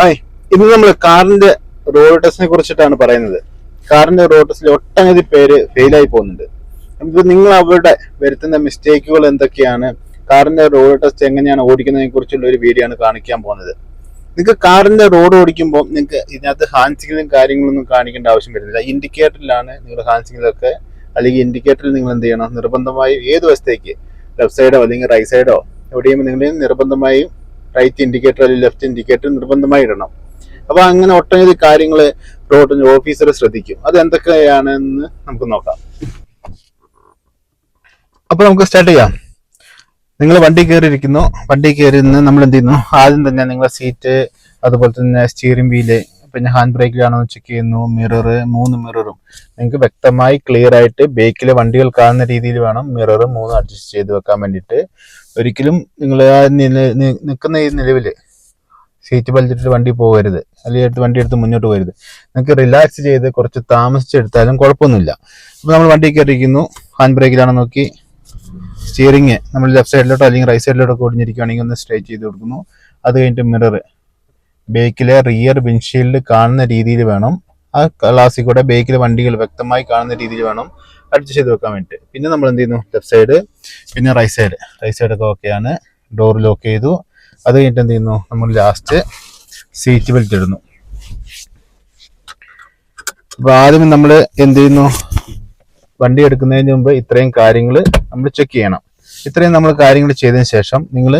Hi ഇന്ന് നമ്മൾ കാറിന്റെ റോഡ് ടെസ്റ്റിനെ കുറിച്ചിട്ടാണ് പറയുന്നത്. കാറിന്റെ റോഡ് ടെസ്റ്റിൽ ഒട്ടനവധി പേര് ഫെയിലായി പോകുന്നുണ്ട്. നമുക്ക് നിങ്ങൾ അവരുടെ വരുത്തുന്ന മിസ്റ്റേക്കുകൾ എന്തൊക്കെയാണ്? കാറിന്റെ റോഡ് ടെസ്റ്റ് എങ്ങനെയാണ് ഓടിക്കുന്നതിനെ കുറിച്ചുള്ള ഒരു വീഡിയോ ആണ് കാണിക്കാൻ പോകുന്നത്. നിങ്ങൾക്ക് കാറിന്റെ റോഡ് ഓടിക്കുമ്പോൾ നിങ്ങൾക്ക് ഇതിനകത്ത് ഹാൻഡ് സിഗ്നലും കാര്യങ്ങളൊന്നും കാണിക്കേണ്ട ആവശ്യം വരുന്നില്ല. ഇൻഡിക്കേറ്ററിലാണ് നിങ്ങൾ ഹാൻഡ് സിഗ്നലൊക്കെ അല്ലെങ്കിൽ ഇൻഡിക്കേറ്ററിൽ നിങ്ങൾ എന്ത് ചെയ്യണം? നിർബന്ധമായും ഏത് വശത്തേക്ക്? ലെഫ്റ്റ് സൈഡോ അല്ലെങ്കിൽ റൈറ്റ് സൈഡോ എവിടെയും നിങ്ങൾ നിർബന്ധമായും റൈറ്റ് ഇൻഡിക്കേറ്റർ അല്ലെങ്കിൽ ലെഫ്റ്റ് ഇൻഡിക്കേറ്റർ നിർബന്ധമായി ഇടണം. അപ്പൊ അങ്ങനെ ഒട്ടനവധി കാര്യങ്ങൾ റോഡ് ഓഫീസർ ശ്രദ്ധിക്കും. അത് എന്തൊക്കെയാണെന്ന് നമുക്ക് നോക്കാം. അപ്പൊ നമുക്ക് സ്റ്റാർട്ട് ചെയ്യാം. നിങ്ങൾ വണ്ടി കയറിയിരിക്കുന്നു. വണ്ടി കയറി നമ്മൾ എന്ത് ചെയ്യുന്നു? ആദ്യം തന്നെ നിങ്ങളുടെ സീറ്റ് അതുപോലെ തന്നെ സ്റ്റിയറിംഗ് വീൽ പിന്നെ ഹാൻഡ് ബ്രേക്കിലാണോ ചെക്ക് ചെയ്യുന്നു മിറർ മൂന്ന് മിററും നിങ്ങൾക്ക് വ്യക്തമായി ക്ലിയർ ആയിട്ട് ബേക്കിൽ വണ്ടികൾ കാണുന്ന രീതിയിൽ വേണം മിറർ മൂന്ന് അഡ്ജസ്റ്റ് ചെയ്ത് വെക്കാൻ വേണ്ടിയിട്ട്. ഒരിക്കലും നിങ്ങൾ നിൽക്കുന്ന ഈ നിലവിൽ സീറ്റ് വലിച്ചിട്ട് വണ്ടി പോകരുത്. അല്ലെങ്കിൽ വണ്ടി എടുത്ത് മുന്നോട്ട് പോകരുത്. നിങ്ങൾക്ക് റിലാക്സ് ചെയ്ത് കുറച്ച് താമസിച്ചെടുത്താലും കുഴപ്പമൊന്നുമില്ല. അപ്പോൾ നമ്മൾ വണ്ടി കയറിയിരിക്കുന്നു. ഹാൻഡ് ബ്രേക്കിലാണോ നോക്കി. സ്റ്റിയറിങ് നമ്മൾ ലെഫ്റ്റ് സൈഡിലോട്ടോ അല്ലെങ്കിൽ റൈറ്റ് സൈഡിലോട്ടോ ഓടിഞ്ഞിരിക്കുകയാണെങ്കിൽ ഒന്ന് സ്ട്രേറ്റ് ചെയ്ത് കൊടുക്കുന്നു. അത് കഴിഞ്ഞിട്ട് മിറർ ബേക്കിലെ റിയർ വിൻഷീൽഡ് കാണുന്ന രീതിയിൽ വേണം. ആ ഗ്ലാസ്സിൽ കൂടെ ബേക്കിലെ വണ്ടികൾ വ്യക്തമായി കാണുന്ന രീതിയിൽ വേണം അഡ്ജസ്റ്റ് ചെയ്ത് വെക്കാൻ വേണ്ടിയിട്ട് പിന്നെ നമ്മൾ എന്ത് ചെയ്യുന്നു? ലെഫ്റ്റ് സൈഡ് പിന്നെ റൈറ്റ് സൈഡ് റൈറ്റ് സൈഡൊക്കെ ഓക്കെയാണ് ഡോർ ലോക്ക് ചെയ്തു. അത് കഴിഞ്ഞിട്ട് എന്ത് ചെയ്യുന്നു? നമ്മൾ ലാസ്റ്റ് സീറ്റ് ബെൽറ്റ് ഇടുന്നു. അപ്പൊ ആദ്യം നമ്മൾ എന്ത് ചെയ്യുന്നു? വണ്ടി എടുക്കുന്നതിന് മുമ്പ് ഇത്രയും കാര്യങ്ങൾ നമ്മൾ ചെക്ക് ചെയ്യണം. ഇത്രയും നമ്മൾ കാര്യങ്ങൾ ചെയ്തതിന് ശേഷം നിങ്ങൾ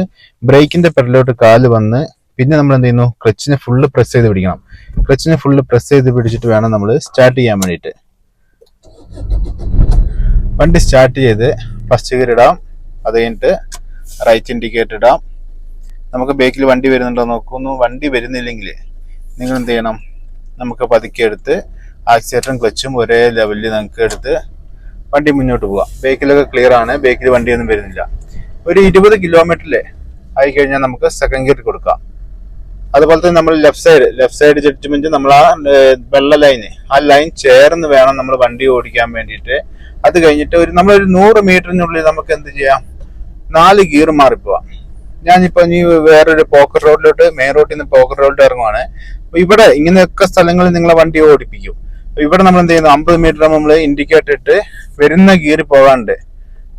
ബ്രേക്കിന്റെ പെടലോട്ട് കാൽ വന്ന് പിന്നെ നമ്മൾ എന്ത് ചെയ്യുന്നു? ക്ലച്ചിനെ ഫുള്ള് പ്രസ് ചെയ്ത് പിടിക്കണം. ക്ലച്ചിനെ ഫുള്ള് പ്രസ് ചെയ്ത് പിടിച്ചിട്ട് വേണം നമ്മൾ സ്റ്റാർട്ട് ചെയ്യാൻ വേണ്ടിയിട്ട്. വണ്ടി സ്റ്റാർട്ട് ചെയ്ത് ഫസ്റ്റ് ഗിയർ ഇടാം. അത് കഴിഞ്ഞിട്ട് റൈറ്റ് ഇൻഡിക്കേറ്റർ ഇടാം. നമുക്ക് ബേക്കിൽ വണ്ടി വരുന്നുണ്ടോ നോക്കുന്നു. വണ്ടി വരുന്നില്ലെങ്കിൽ നിങ്ങൾ എന്ത് ചെയ്യണം? നമുക്ക് പതുക്കെ എടുത്ത് ആക്സിലേറ്ററും ക്ലച്ചും ഒരേ ലെവലിൽ നമുക്ക് എടുത്ത് വണ്ടി മുന്നോട്ട് പോകാം. ബേക്കിലൊക്കെ ക്ലിയർ ആണ്. ബേക്കിൽ വണ്ടിയൊന്നും വരുന്നില്ല. ഒരു ഇരുപത് കിലോമീറ്ററിൽ ആയി കഴിഞ്ഞാൽ നമുക്ക് സെക്കൻഡ് ഗിയർ കൊടുക്കാം. അതുപോലെ തന്നെ നമ്മൾ left side left side judgement നമ്മൾ ആ വെള്ള ലൈന് ആ ലൈൻ ചേർന്ന് വേണം നമ്മൾ വണ്ടി ഓടിക്കാൻ വേണ്ടിയിട്ട്. അത് കഴിഞ്ഞിട്ട് ഒരു നമ്മളൊരു നൂറ് മീറ്ററിനുള്ളിൽ നമുക്ക് എന്ത് ചെയ്യാം? നാല് ഗിയർ മാറിപ്പോവാം. ഞാനിപ്പോ ഇനി വേറൊരു പോക്കറ്റ് റോഡിലോട്ട് മെയിൻ റോഡിൽ നിന്ന് പോക്കർ റോഡിലോട്ട് ഇറങ്ങുവാണ്. അപ്പോൾ ഇവിടെ ഇങ്ങനെയൊക്കെ സ്ഥലങ്ങളിൽ നിങ്ങളെ വണ്ടി ഓടിപ്പിക്കും. ഇവിടെ നമ്മൾ എന്ത് ചെയ്യുന്നു? അമ്പത് മീറ്റർ നമ്മൾ ഇൻഡിക്കേറ്റർ ഇട്ട് വരുന്ന ഗിയർ പോകാണ്ട്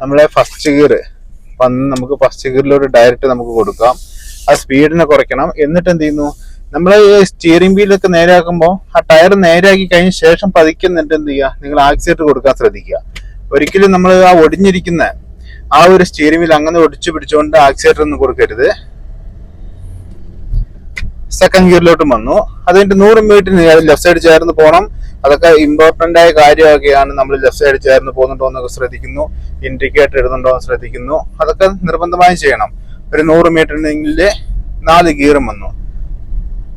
നമ്മളെ ഫസ്റ്റ് ഗിയർ വന്ന് നമുക്ക് ഫസ്റ്റ് ഗിയറിലോട്ട് ഡയറക്റ്റ് നമുക്ക് കൊടുക്കാം. ആ സ്പീഡിനെ കുറയ്ക്കണം. എന്നിട്ട് എന്ത് ചെയ്യുന്നു? നമ്മൾ സ്റ്റിയറിംഗ് വീലൊക്കെ നേരെയാക്കുമ്പോൾ ആ ടയർ നേരെയാക്കി കഴിഞ്ഞ ശേഷം പതിക്കുന്നുണ്ട് എന്ത് ചെയ്യുക? നിങ്ങൾ ആക്സിലേറ്റർ കൊടുക്കാൻ ശ്രദ്ധിക്കുക. ഒരിക്കലും നമ്മൾ ആ ഒടിഞ്ഞിരിക്കുന്ന ആ ഒരു സ്റ്റിയറിംഗ് വീൽ അങ്ങനെ ഒടിച്ചു പിടിച്ചുകൊണ്ട് ആക്സിലേറ്റർ ഒന്നും കൊടുക്കരുത്. സെക്കൻഡ് ഗിയറിലോട്ട് വന്നു. അത് കഴിഞ്ഞിട്ട് നൂറ് മീറ്റർ ലെഫ്റ്റ് സൈഡ് ചേർന്ന് പോകണം അതൊക്കെ ഇമ്പോർട്ടന്റ് ആയ കാര്യമൊക്കെയാണ് നമ്മൾ ലെഫ്റ്റ് സൈഡ് ചേർന്ന് പോകുന്നുണ്ടോ എന്നൊക്കെ ശ്രദ്ധിക്കുന്നു. ഇൻഡിക്കേറ്റർ ഇടുന്നുണ്ടോ എന്ന് ശ്രദ്ധിക്കുന്നു. അതൊക്കെ നിർബന്ധമായും ചെയ്യണം. ഒരു നൂറ് മീറ്ററിനെങ്കിൽ നാല് ഗിയറും വന്നു.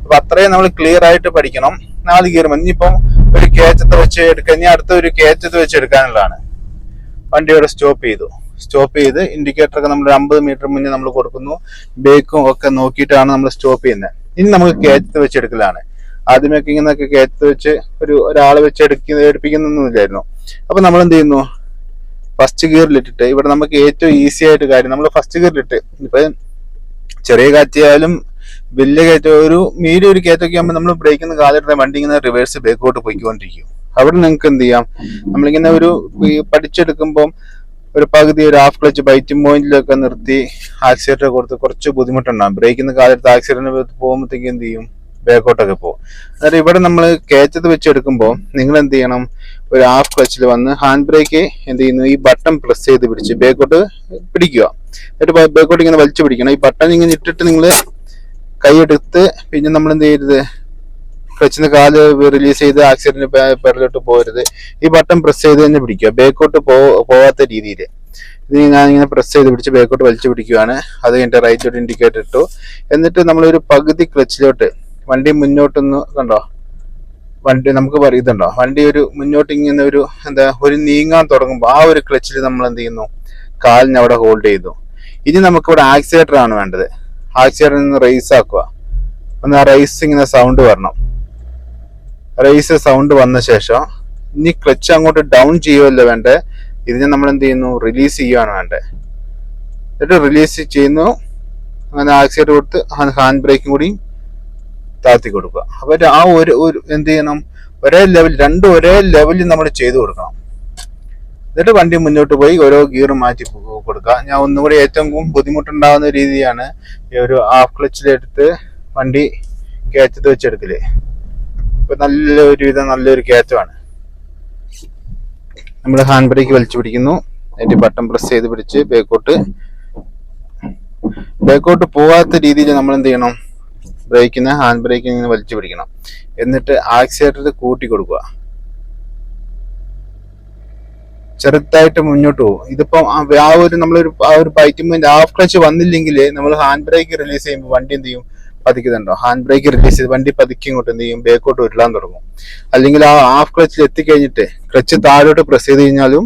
അപ്പൊ അത്രയും നമ്മൾ ക്ലിയർ ആയിട്ട് പഠിക്കണം. നാല് ഗിയർ ഇനിയിപ്പം ഒരു കേച്ചത്ത് വെച്ച് എടുക്കാൻ ഇനി അടുത്ത ഒരു കേച്ചത്ത് വെച്ച് എടുക്കാനുള്ളതാണ്. വണ്ടി ഇവിടെ സ്റ്റോപ്പ് ചെയ്തു. സ്റ്റോപ്പ് ചെയ്ത് ഇൻഡിക്കേറ്റർ ഒക്കെ നമ്മൾ അമ്പത് മീറ്റർ മുന്നേ നമ്മൾ കൊടുക്കുന്നു. ബേക്കും ഒക്കെ നോക്കിയിട്ടാണ് നമ്മൾ സ്റ്റോപ്പ് ചെയ്യുന്നത് ഇനി നമുക്ക് കയറ്റത്ത് വെച്ച് എടുക്കലാണ്. ആദ്യമൊക്കെ ഇങ്ങനെയൊക്കെ കയറ്റത്ത് വെച്ച് ഒരു ഒരാൾ വെച്ച് എടുക്കുന്ന എടുപ്പിക്കുന്നൊന്നുമില്ലായിരുന്നു. അപ്പൊ നമ്മൾ എന്ത് ചെയ്യുന്നു? ഫസ്റ്റ് ഗിയറിലിട്ടിട്ട് ഇവിടെ നമുക്ക് ഏറ്റവും ഈസി ആയിട്ട് കാര്യം നമ്മൾ ഫസ്റ്റ് ഗിയറിലിട്ട് ഇപ്പൊ ചെറിയ കാറ്റിയായാലും വലിയ കയറ്റം ഒരു മീഡിയം ഒരു കയറ്റമൊക്കെ ആകുമ്പോൾ നമ്മൾ ബ്രേക്കിൽ നിന്ന് കാലിടുന്ന വണ്ടി ഇങ്ങനെ റിവേഴ്സ് ബാക്കോട്ട് പോയിക്കൊണ്ടിരിക്കും. അവിടെ നിങ്ങൾക്ക് എന്ത് ചെയ്യാം? നമ്മളിങ്ങനെ ഒരു പഠിച്ചെടുക്കുമ്പം ഒരു പകുതി ഒരു ഹാഫ് ക്ലച്ച് ബൈറ്റിംഗ് പോയിന്റിലൊക്കെ നിർത്തി ആക്സിഡന്റ് കൊടുത്ത് കുറച്ച് ബുദ്ധിമുട്ടുണ്ടാകും ബ്രേക്കിന്ന് കാലെടുത്ത് ആക്സിഡന്റ് പോകുമ്പോഴത്തേക്ക് എന്ത് ചെയ്യും? ബാക്കോട്ടൊക്കെ പോകും. അതായത് ഇവിടെ നമ്മൾ കയറ്റത്ത് വെച്ച് എടുക്കുമ്പോൾ നിങ്ങൾ എന്ത് ചെയ്യണം ഒരു ഹാഫ് ക്ലച്ചിൽ വന്ന് ഹാൻഡ് ബ്രേക്ക് എന്ത് ചെയ്യുന്നു ഈ ബട്ടൺ പ്രസ് ചെയ്ത് പിടിച്ച് ബാക്കോട്ട് പിടിക്കുക. എന്നിട്ട് ബാക്കോട്ട് ഇങ്ങനെ വലിച്ചു പിടിക്കണം. ഈ ബട്ടൺ ഇങ്ങനെ ഇട്ടിട്ട് നിങ്ങൾ കൈയെടുത്ത് പിന്നെ നമ്മൾ എന്ത് ചെയ്യരുത് ക്ലച്ചിന് കാൽ റിലീസ് ചെയ്ത് ആക്സിഡന്റ് പിറകിലോട്ട് പോരുത് ഈ ബട്ടൺ പ്രസ് ചെയ്ത് തന്നെ പിടിക്കുക. ബാക്കോട്ട് പോവാത്ത രീതിയിൽ ഇത് ഞാൻ ഇങ്ങനെ പ്രസ് ചെയ്ത് പിടിച്ച് ബാക്കോട്ട് വലിച്ചു പിടിക്കുകയാണ് അത് കഴിഞ്ഞിട്ട് റൈറ്റിലോട്ട് ഇൻഡിക്കേറ്റർ ഇട്ടു. എന്നിട്ട് നമ്മളൊരു പകുതി ക്ലച്ചിലോട്ട് വണ്ടി മുന്നോട്ടൊന്ന് കണ്ടോ? വണ്ടി നമുക്ക് പറയുന്നുണ്ടോ? വണ്ടി ഒരു മുന്നോട്ട് ഇങ്ങനെ ഒരു എന്താ ഒരു നീങ്ങാൻ തുടങ്ങുമ്പോൾ ആ ഒരു ക്ലച്ചിൽ നമ്മൾ എന്ത് ചെയ്യുന്നു കാലിന് അവിടെ ഹോൾഡ് ചെയ്തു. ഇനി നമുക്ക് ഇവിടെ ആക്സിലേറ്റർ ആണ് വേണ്ടത്. ആക്സിലേറ്റർ നിന്ന് റേസ് ആക്കുക. ഒന്ന് റേസ് ഇങ്ങനെ സൗണ്ട് വരണം. റേസ് സൗണ്ട് വന്ന ശേഷം ഇനി ക്ലച്ച് അങ്ങോട്ട് ഡൗൺ ചെയ്യുമല്ലോ വേണ്ടേ? ഇതിനെ നമ്മൾ എന്ത് ചെയ്യുന്നു റിലീസ് ചെയ്യുകയാണ് വേണ്ടത് എന്നിട്ട് റിലീസ് ചെയ്യുന്നു. അങ്ങനെ ആക്സിലേറ്റർ കൊടുത്ത് ഹാൻഡ് ബ്രേക്കും കൂടി താത്തി കൊടുക്കുക. അവർ ആ ഒരു ഒരു എന്ത് ചെയ്യണം? ഒരേ ലെവൽ രണ്ടും ഒരേ ലെവലിൽ നമ്മൾ ചെയ്തു കൊടുക്കണം. എന്നിട്ട് വണ്ടി മുന്നോട്ട് പോയി ഓരോ ഗിയർ മാറ്റി കൊടുക്കുക. ഞാൻ ഒന്നുകൂടി ഏറ്റവും ബുദ്ധിമുട്ടുണ്ടാകുന്ന രീതിയാണ് ഈ ഒരു ഹാഫ് ക്ലച്ചിലെടുത്ത് വണ്ടി കയറ്റത്ത് വെച്ചെടുക്കൽ. ഇപ്പൊ നല്ലൊരു വിധം നല്ലൊരു കയറ്റമാണ്. നമ്മൾ ഹാൻഡ് ബ്രേക്ക് വലിച്ചു പിടിക്കുന്നു. അതിന്റെ ബട്ടൺ പ്രസ് ചെയ്ത് പിടിച്ച് ബേക്കോട്ട് ബേക്കോട്ട് പോകാത്ത രീതിയിൽ നമ്മൾ എന്ത് ചെയ്യണം? ബ്രേക്കിന് ഹാൻഡ് ബ്രേക്കിന് ഇങ്ങനെ വലിച്ചു പിടിക്കണം. എന്നിട്ട് ആക്സിലേറ്റർ കൂട്ടി കൊടുക്കുക. ചെറുതായിട്ട് മുന്നോട്ട് പോകും. ഇതിപ്പം ആ ഒരു നമ്മളൊരു ആ ഒരു ബൈറ്റുമെന്റ് ഹാഫ് ക്ലച്ച് വന്നില്ലെങ്കിൽ നമ്മൾ ഹാൻഡ് ബ്രേക്ക് റിലീസ് ചെയ്യുമ്പോൾ വണ്ടി എന്ത് ചെയ്യും? പതിക്കുന്നുണ്ടോ? ഹാൻഡ് ബ്രേക്ക് റിലീസ് ചെയ്ത് വണ്ടി പതുക്കി ഇങ്ങോട്ട് എന്ത് ചെയ്യും? ബേക്കോട്ട് ഉരുളാൻ തുടങ്ങും. അല്ലെങ്കിൽ ആ ഹാഫ് ക്ലച്ചിൽ എത്തിക്കഴിഞ്ഞിട്ട് ക്ലച്ച് താഴോട്ട് പ്രസ് ചെയ്ത് കഴിഞ്ഞാലും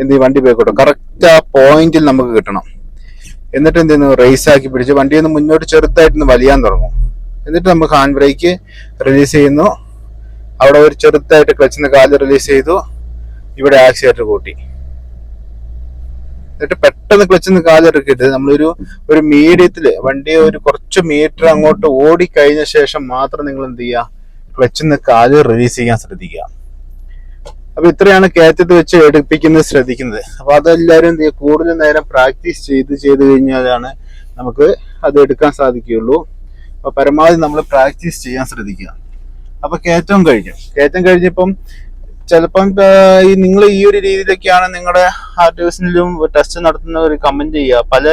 എന്ത് ചെയ്യും? വണ്ടി ബേക്കോട്ട് കറക്റ്റ് ആ പോയിന്റിൽ നമുക്ക് കിട്ടണം. എന്നിട്ട് എന്ത് ചെയ്യുന്നു? റേസ് ആക്കി പിടിച്ച് വണ്ടി ഒന്ന് മുന്നോട്ട് ചെറുതായിട്ടൊന്ന് വലിയാൻ തുടങ്ങും. എന്നിട്ട് നമുക്ക് ഹാൻഡ് ബ്രേക്ക് റിലീസ് ചെയ്യുന്നു. അവിടെ ഒരു ചെറുതായിട്ട് ക്ലച്ചിന് കാൽ റിലീസ് ചെയ്തു. ഇവിടെ ആക്സിലേറ്റർ കൂട്ടി. എന്നിട്ട് പെട്ടെന്ന് ക്ലച്ചിന്ന് കാലിറക്കിയിട്ട് നമ്മളൊരു ഒരു മീഡിയത്തിൽ വണ്ടി ഒരു കുറച്ച് മീറ്റർ അങ്ങോട്ട് ഓടി കഴിഞ്ഞ ശേഷം മാത്രം നിങ്ങൾ എന്ത് ചെയ്യുക? ക്ലച്ചിന്ന് കാൽ റിലീസ് ചെയ്യാൻ ശ്രദ്ധിക്കുക. അപ്പൊ ഇത്രയാണ് കയറ്റത്ത് വെച്ച് എടുപ്പിക്കുന്നത് ശ്രദ്ധിക്കുന്നത്. അപ്പൊ അതെല്ലാവരും കൂടുതൽ നേരം പ്രാക്ടീസ് ചെയ്ത് ചെയ്ത് കഴിഞ്ഞാലാണ് നമുക്ക് അത് എടുക്കാൻ സാധിക്കുകയുള്ളൂ. അപ്പൊ പരമാവധി നമ്മൾ പ്രാക്ടീസ് ചെയ്യാൻ ശ്രദ്ധിക്കുക. അപ്പോൾ കയറ്റം കഴിഞ്ഞു. കയറ്റം കഴിഞ്ഞപ്പം ചിലപ്പം ഈ നിങ്ങൾ ഈ ഒരു രീതിയിലൊക്കെയാണ് നിങ്ങളുടെ ആർ ടെസ്റ്റ് നടത്തുന്ന ടെസ്റ്റ് നടത്തുന്നവർ കമന്റ് ചെയ്യുക. പല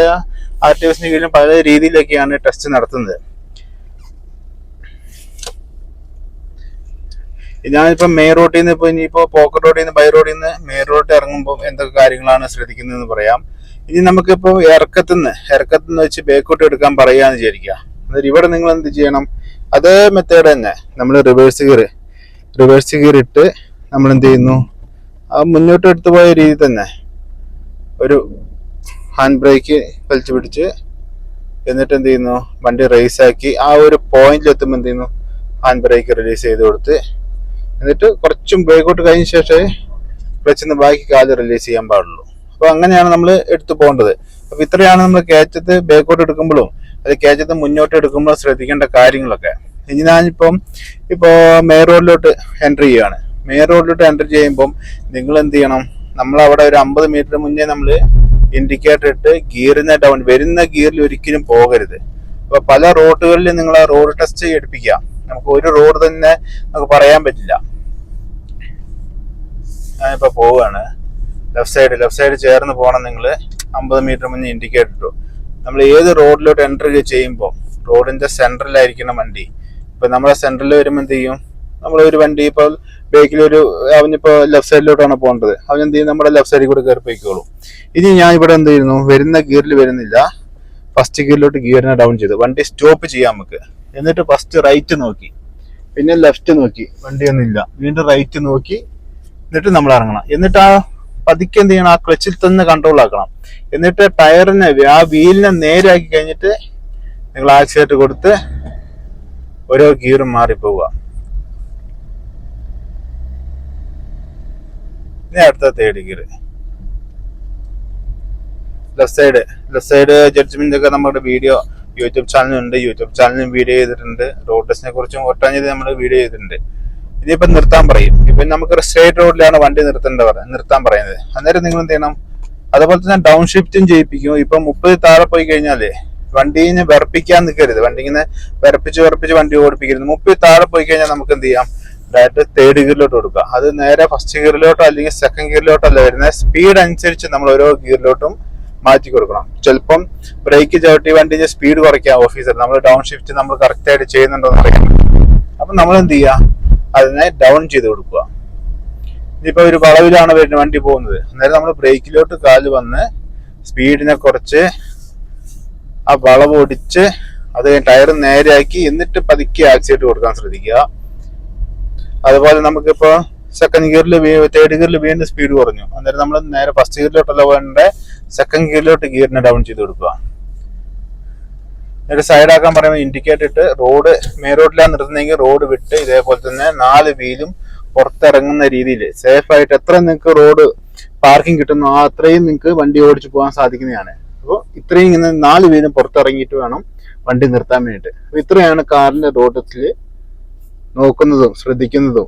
ആർട്ടിഫിസിന് കീഴിലും പല രീതിയിലൊക്കെയാണ് ടെസ്റ്റ് നടത്തുന്നത്. ഞാനിപ്പോ മെയിൻ റോഡിൽ നിന്ന് ഇപ്പൊ ഇനിയിപ്പോ പോക്കറ്റ് റോഡിൽ നിന്ന് ബൈ റോഡിൽ നിന്ന് മെയിൻ റോഡിൽ ഇറങ്ങുമ്പോൾ എന്തൊക്കെ കാര്യങ്ങളാണ് ശ്രദ്ധിക്കുന്നതെന്ന് പറയാം. ഇനി നമുക്കിപ്പോ ഇറക്കത്തുനിന്ന് ഇറക്കത്തുനിന്ന് വെച്ച് ബേക്കോട്ട് എടുക്കാൻ പറയാന്ന് വിചാരിക്കുക. എന്നിട്ട് ഇവിടെ നിങ്ങൾ എന്ത് ചെയ്യണം? അതേ മെത്തേഡ് തന്നെ. നമ്മൾ റിവേഴ്സ് ഗിയർ റിവേഴ്സ് ഗിയർ ഇട്ട് നമ്മൾ എന്ത് ചെയ്യുന്നു? ആ മുന്നോട്ട് എടുത്തു പോയ രീതി തന്നെ. ഒരു ഹാൻഡ് ബ്രേക്ക് വലിച്ചു പിടിച്ച് എന്നിട്ട് എന്ത് ചെയ്യുന്നു? വണ്ടി റേസ് ആക്കി ആ ഒരു പോയിന്റിൽ എത്തുമ്പോൾ എന്ത് ചെയ്യുന്നു? ഹാൻഡ് ബ്രേക്ക് റിലീസ് ചെയ്ത് കൊടുത്ത് എന്നിട്ട് കുറച്ചും ബ്രേക്കൗട്ട് കഴിഞ്ഞ ശേഷമേ ക്ലച്ചിന്ന് ബാക്കി കാൽ റിലീസ് ചെയ്യാൻ പാടുള്ളൂ. അപ്പോൾ അങ്ങനെയാണ് നമ്മൾ എടുത്തു പോകേണ്ടത്. അപ്പോൾ ഇത്രയാണ് നമ്മൾ കയറ്റത്ത് ബേക്കോട്ട് എടുക്കുമ്പോഴും അത് കേജത്ത് മുന്നോട്ട് എടുക്കുമ്പോൾ ശ്രദ്ധിക്കേണ്ട കാര്യങ്ങളൊക്കെ. ഇനി ഞാനിപ്പം ഇപ്പോൾ മെയിൻ റോഡിലോട്ട് എന്റർ ചെയ്യുകയാണ്. മെയിൻ റോഡിലോട്ട് എന്റർ ചെയ്യുമ്പം നിങ്ങൾ എന്ത് ചെയ്യണം? നമ്മൾ അവിടെ ഒരു അമ്പത് മീറ്റർ മുന്നേ നമ്മൾ ഇൻഡിക്കേറ്റർ ഇട്ട് ഗിയറിനെ ഡൗൺ വരുന്ന ഗിയറിൽ ഒരിക്കലും പോകരുത്. അപ്പോൾ പല റോഡുകളിലും നിങ്ങൾ ആ റോഡ് ടെസ്റ്റ് എടുപ്പിക്കാം നമുക്ക് ഒരു റോഡ് തന്നെ നമുക്ക് പറയാൻ പറ്റില്ല. ഞാനിപ്പോൾ പോവുകയാണ്. ലെഫ്റ്റ് സൈഡ് ലെഫ്റ്റ് സൈഡ് ചേർന്ന് പോകണം നിങ്ങൾ അമ്പത് മീറ്റർ മുന്നേ ഇൻഡിക്കേറ്റർ ഇട്ടു. നമ്മൾ ഏത് റോഡിലോട്ട് എൻട്രി ചെയ്യുമ്പോൾ റോഡിന്റെ സെൻട്രലായിരിക്കണം വണ്ടി. ഇപ്പൊ നമ്മളെ സെൻട്രലിൽ വരുമ്പോൾ എന്ത് ചെയ്യും? നമ്മൾ ഒരു വണ്ടി ഇപ്പോൾ ബേക്കിലൊരു അവനിപ്പോ ലെഫ്റ്റ് സൈഡിലോട്ടാണ് പോകേണ്ടത്. അവൻ എന്ത് ചെയ്യും? നമ്മുടെ ലെഫ്റ്റ് സൈഡിൽ കൂടെ കയറി പോയിക്കോളും ഇനി ഞാൻ ഇവിടെ എന്ത് ചെയ്യുന്നു? വരുന്ന ഗിയറിൽ വരുന്നില്ല. ഫസ്റ്റ് ഗിയറിലോട്ട് ഗിയറിനെ ഡൗൺ ചെയ്തു. വണ്ടി സ്റ്റോപ്പ് ചെയ്യാം നമുക്ക്. എന്നിട്ട് ഫസ്റ്റ് റൈറ്റ് നോക്കി. പിന്നെ ലെഫ്റ്റ് നോക്കി. വണ്ടിയൊന്നുമില്ല വീണ്ടും റൈറ്റ് നോക്കി. എന്നിട്ട് നമ്മൾ ഇറങ്ങണം. എന്നിട്ട് ആ പതുക്കെ എന്ത് ചെയ്യണം? ആ ക്ലച്ചിൽ തന്നെ കൺട്രോൾ ആക്കണം. എന്നിട്ട് ടയറിനെ ആ വീലിനെ നേരാക്കി കഴിഞ്ഞിട്ട് നിങ്ങൾ ആക്സിലേറ്റർ കൊടുത്ത് ഓരോ ഗിയറും മാറിപ്പോവുക. ഇനി അടുത്ത third gear left side left side judgement ഒക്കെ നമ്മുടെ വീഡിയോ യൂട്യൂബ് ചാനലുണ്ട് യൂട്യൂബ് ചാനലും വീഡിയോ ചെയ്തിട്ടുണ്ട്. റോഡ് ടെസ്റ്റിനെ കുറിച്ചും ഒട്ടനവധി നമ്മൾ വീഡിയോ ചെയ്തിട്ടുണ്ട്. ഇനിയിപ്പം നിർത്താൻ പറയും. ഇപ്പൊ നമുക്ക് സ്ട്രേറ്റ് റോഡിലാണ് വണ്ടി നിർത്തേണ്ട പറ- നിർത്താൻ പറയുന്നത്. അന്നേരം നിങ്ങൾ എന്ത് ചെയ്യണം? അതുപോലെ തന്നെ ഡൗൺ ഷിഫ്റ്റും ചെയ്യിപ്പിക്കും. ഇപ്പൊ മുപ്പത് താഴെ പോയി കഴിഞ്ഞാലേ വണ്ടീനെ വിറപ്പിക്കാൻ നിൽക്കരുത്. വണ്ടി ഇങ്ങനെ വിറപ്പിച്ച് വിറപ്പിച്ച് വണ്ടി ഓടിപ്പിക്കരുത്. മുപ്പത് താഴെ പോയി കഴിഞ്ഞാൽ നമുക്ക് എന്ത് ചെയ്യാം? ഡയറക്റ്റ് തേർഡ് ഗിയറിലോട്ട് കൊടുക്കുക. അത് നേരെ ഫസ്റ്റ് ഗിയറിലോട്ടോ അല്ലെങ്കിൽ സെക്കൻഡ് ഗിയറിലോട്ടോ അല്ല വരുന്നത്. സ്പീഡ് അനുസരിച്ച് നമ്മൾ ഓരോ ഗിയറിലോട്ടും മാറ്റി കൊടുക്കണം. ചിലപ്പം ബ്രേക്ക് ചവിട്ടി വണ്ടിന്റെ സ്പീഡ് കുറയ്ക്കാം ഓഫീസർ നമ്മൾ ഡൗൺ ഷിഫ്റ്റ് നമ്മൾ കറക്റ്റ് ആയിട്ട് ചെയ്യുന്നുണ്ടോ എന്ന് അറിയാം അപ്പൊ നമ്മൾ എന്ത് ചെയ്യുക അതിനെ ഡൗൺ ചെയ്ത് കൊടുക്കുക. ഇനിയിപ്പോ ഒരു വളവിലാണ് വരുന്ന വണ്ടി പോകുന്നത്. അന്നേരം നമ്മൾ ബ്രേക്കിലോട്ട് കാൽ വന്ന് സ്പീഡിനെ കുറച്ച് ആ വളവ് ഒടിച്ച് അത് ടയർ നേരെയാക്കി എന്നിട്ട് പതുക്കെ ആക്സിഡന്റ് കൊടുക്കാൻ ശ്രദ്ധിക്കുക. അതുപോലെ നമുക്കിപ്പോ സെക്കൻഡ് ഗിയറിൽ തേർഡ് ഗിയറിൽ വീണ്ടും സ്പീഡ് കുറഞ്ഞു. അന്നേരം നമ്മൾ നേരെ ഫസ്റ്റ് ഗിയറിലോട്ടല്ല പോകേണ്ട സെക്കൻഡ് ഗിയറിലോട്ട് ഗിയറിനെ ഡൗൺ ചെയ്ത് കൊടുക്കുക. എന്നിട്ട് സൈഡ് ആക്കാൻ പറയുമ്പോൾ ഇൻഡിക്കേറ്റർ ഇട്ട് റോഡ് റോഡിലാണ് നിർത്തുന്നതെങ്കിൽ റോഡ് വിട്ട് ഇതേപോലെ തന്നെ നാല് വീലും പുറത്തിറങ്ങുന്ന രീതിയിൽ സേഫ് ആയിട്ട് എത്ര നിങ്ങൾക്ക് റോഡ് പാർക്കിംഗ് കിട്ടുന്നു ആ അത്രയും നിങ്ങൾക്ക് വണ്ടി ഓടിച്ചു പോകാൻ സാധിക്കുന്നതാണ്. അപ്പോൾ ഇത്രയും ഇങ്ങനെ നാല് വീലും പുറത്തിറങ്ങിയിട്ട് വേണം വണ്ടി നിർത്താൻ വേണ്ടിയിട്ട്. അപ്പോൾ ഇത്രയാണ് കാറിന്റെ റോഡത്തിൽ നോക്കുന്നതും ശ്രദ്ധിക്കുന്നതും.